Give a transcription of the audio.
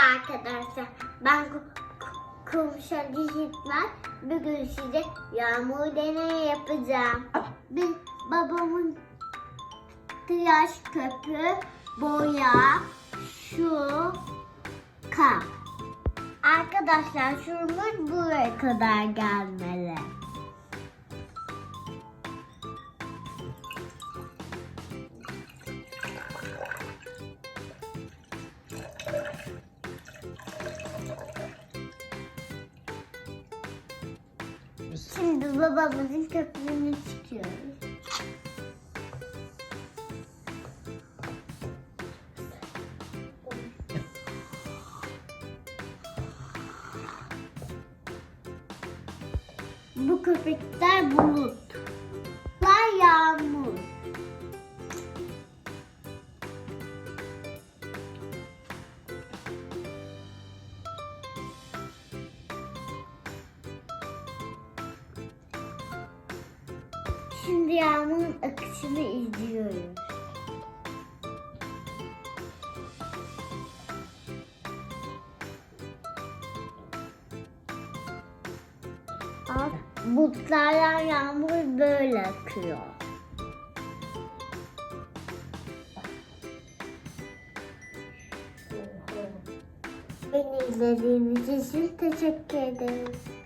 arkadaşlar. Ben Kumşa Dijitmen. Bugün size yağmur deneyi yapacağım. Bir babamın tıraş köpüğü, boya, şu, kap. Arkadaşlar şurumuz buraya kadar gelmeli. Şimdi babamızın köpüğünü çıkıyoruz. Bu köpekler bulut. Şimdi yağmurun akışını izliyoruz. Bak, bulutlardan yağmur böyle akıyor. Beni izlediğiniz için teşekkür ederim.